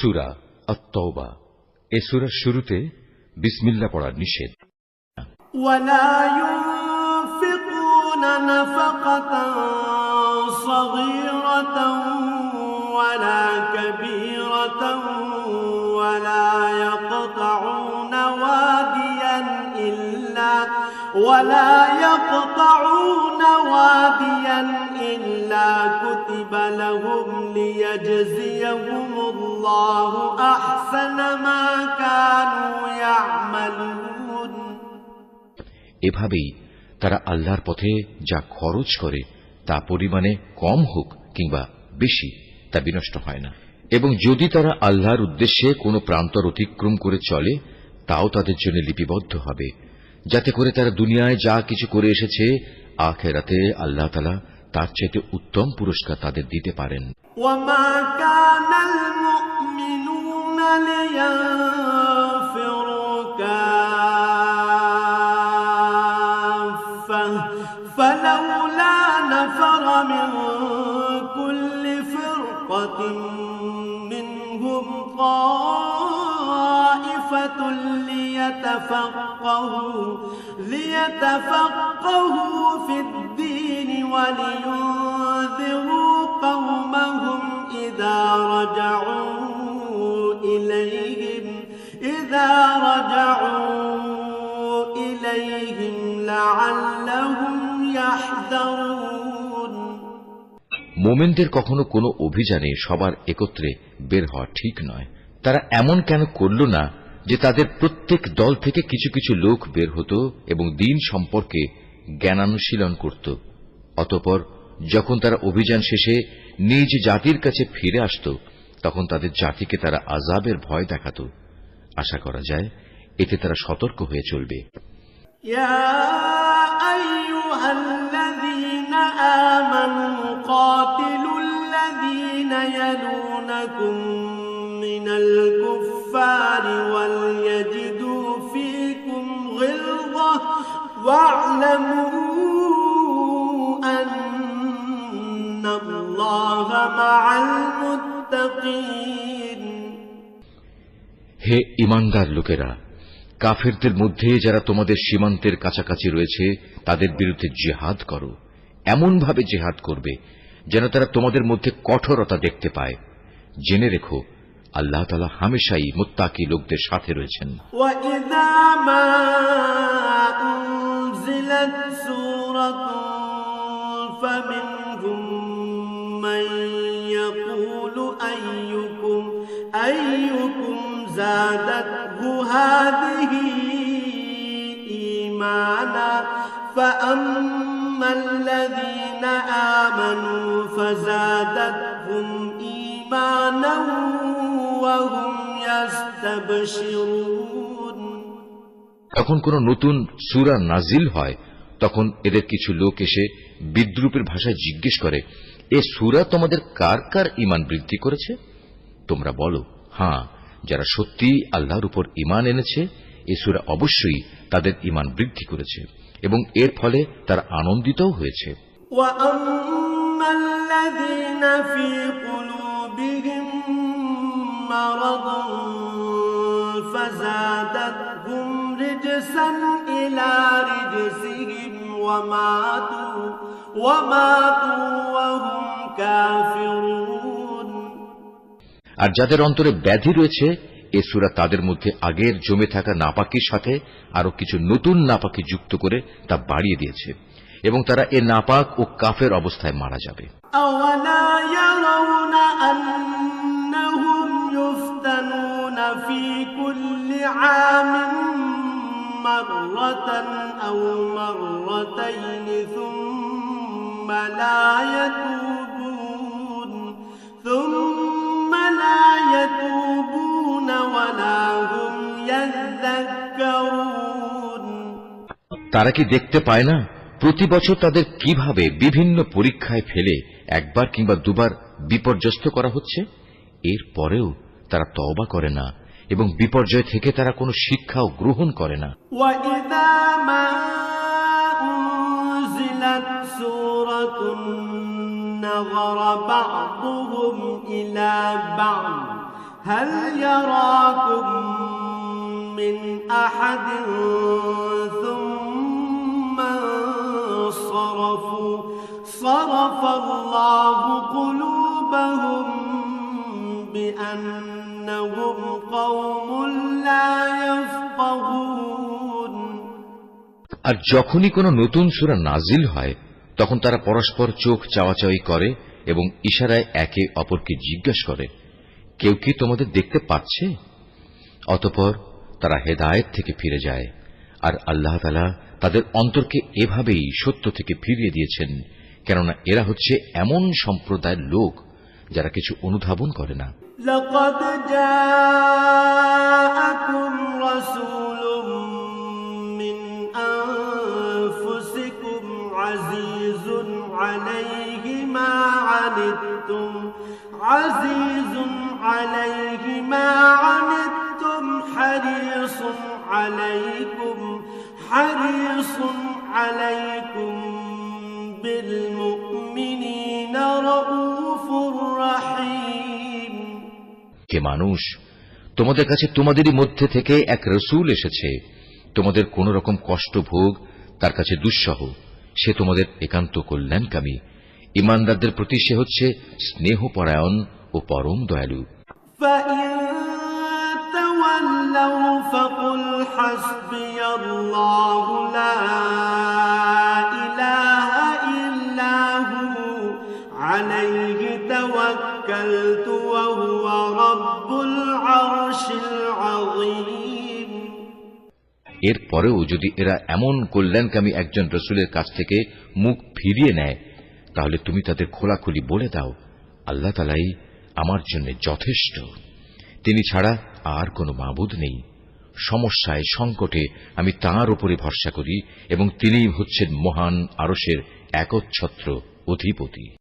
সুরা আত্মবা এ সুরার শুরুতে বিসমিল্লা পড়ার নিষেধ ولا ينفقون نفقة صغيرة ولا كبيرة ولا يقطعون واديا إلا ولا يقطعون واديا إلا كتب لهم ليجزيهم الله أحسن ما كانوا يعملون এভাবেই তারা আল্লাহর পথে যা খরচ করে তা পরিমাণে কম হোক কিংবা বেশি তা বিনষ্ট হয় না এবং যদি তারা আল্লাহর উদ্দেশ্যে কোনো প্রান্তর অতিক্রম করে চলে তাও তাদের জন্য লিপিবদ্ধ হবে যাতে করে তারা দুনিয়ায় যা কিছু করে এসেছে আখেরাতে আল্লাহ তালা তার চাইতে উত্তম পুরস্কার তাদের দিতে পারেন وما كان المؤمنون لينفروا كافة فلولا نفر من كل فرقة منهم طائفة ليتفقهوا ليتفقهوا في الدين ولينذروا قومهم إذا رجعوا إليهم إذا رجعوا إليهم لعلهم يحذرون মোমেনদের কখনো কোনো অভিযানে সবার একত্রে বের হওয়া ঠিক নয় তারা এমন কেন করল না যে তাদের প্রত্যেক দল থেকে কিছু কিছু লোক বের হতো এবং দিন সম্পর্কে জ্ঞানানুশীলন করত অতপর যখন তারা অভিযান শেষে নিজ জাতির কাছে ফিরে আসত তখন তাদের জাতিকে তারা আজাবের ভয় দেখাত আশা করা যায় এতে তারা সতর্ক হয়ে চলবে يا أيها الذين آمنوا قاتلوا الذين يلونكم من الكفار واعلموا أن الله مع المتقين হে ইমানদার লোকেরা কাফেরদের মধ্যে যারা তোমাদের সীমান্তের কাছাকাছি রয়েছে তাদের বিরুদ্ধে জেহাদ করো এমনভাবে জেহাদ করবে যেন তারা তোমাদের মধ্যে কঠোরতা দেখতে পায় জেনে রেখো আল্লাহ তালা হামেশাই মোত্তাকি লোকদের সাথে রয়েছেন وإذا ما أنزلت سورة فمنهم من يقول أيكم أيكم زادته هذه إيمانا فأما الذين آمنوا فزادتهم إيمانا তখন কোন নতুন সুরা নাজিল হয় তখন এদের কিছু লোক এসে বিদ্রুপের ভাষায় জিজ্ঞেস করে এ সুরা তোমাদের কার কার ইমান বৃদ্ধি করেছে তোমরা বলো হ্যাঁ যারা সত্যি আল্লাহর উপর ইমান এনেছে এ সুরা অবশ্যই তাদের ইমান বৃদ্ধি করেছে এবং এর ফলে তারা আনন্দিতও হয়েছে وأما الذين في قلوبهم مرض فزادتهم رجسا إلى رجسهم وماتوا وماتوا وهم كافرون আর যাদের অন্তরে ব্যাধি রয়েছে এ সুরা তাদের মধ্যে আগের জমে থাকা নাপাকির সাথে আরো কিছু নতুন নাপাকি যুক্ত করে তা বাড়িয়ে দিয়েছে এবং তারা এ নাপাক ও কাফের অবস্থায় মারা যাবে أولا يرون أنهم يفتنون في كل عام مرة أو مرتين ثم لا يتوبون ثم لا يتوبون ولا هم يذكرون তারা কি দেখতে পায় না প্রতি বছর তাদের কিভাবে বিভিন্ন পরীক্ষায় ফেলে একবার কিংবা দুবার বিপর্যস্ত করা হচ্ছে এর পরেও তারা তওবা করে না এবং বিপর্যয় থেকে তারা কোনো শিক্ষাও গ্রহণ করে না وإذا ما أنزلت سورة نظر بعضهم إلى بعض هل يراكم من أحد ثم انصرفوا صرف الله قلوبهم بأنهم قوم لا يفقهون আর যখনই কোনো নতুন সুরা নাজিল হয়, তখন তারা পরস্পর চোখ চাওয়াচাওয়ি করে এবং ইশারায় একে অপরকে জিজ্ঞাসা করে, কেউ কি তোমাদের দেখতে পাচ্ছে? অতপর তারা হেদায়েত থেকে ফিরে যায়, আর আল্লাহ তালা তাদের অন্তরকে এভাবেই সত্য থেকে ফিরিয়ে দিয়েছেন, কেননা এরা হচ্ছে এমন সম্প্রদায়ের লোক যারা কিছু অনুধাবন করে না। لقد جاءكم رسول من أنفسكم عزيز عليه ما عنتم عزيز عليه ما عنتم حريص عليكم حريص عليكم. কে মানুষ তোমাদের কাছে তোমাদেরই মধ্যে থেকে এক রসুল এসেছে তোমাদের কোন রকম কষ্ট ভোগ তার কাছে দুঃসহ সে তোমাদের একান্ত কল্যাণকামী ইমানদারদের প্রতি সে হচ্ছে স্নেহপরায়ণ ও পরম দয়ালু فإن এর পরেও যদি এরা এমন কল্যাণকামী একজন রসুলের কাছ থেকে মুখ ফিরিয়ে নেয়, তাহলে তুমি তাদের খোলাখুলি বলে দাও, আল্লাহ তালাই আমার জন্য যথেষ্ট। তিনি ছাড়া আর কোনো মাবুদ নেই। সমস্যায়, সংকটে আমি তাঁর উপরে ভরসা করি এবং তিনিই হচ্ছেন মহান আরসের একচ্ছত্র অধিপতি।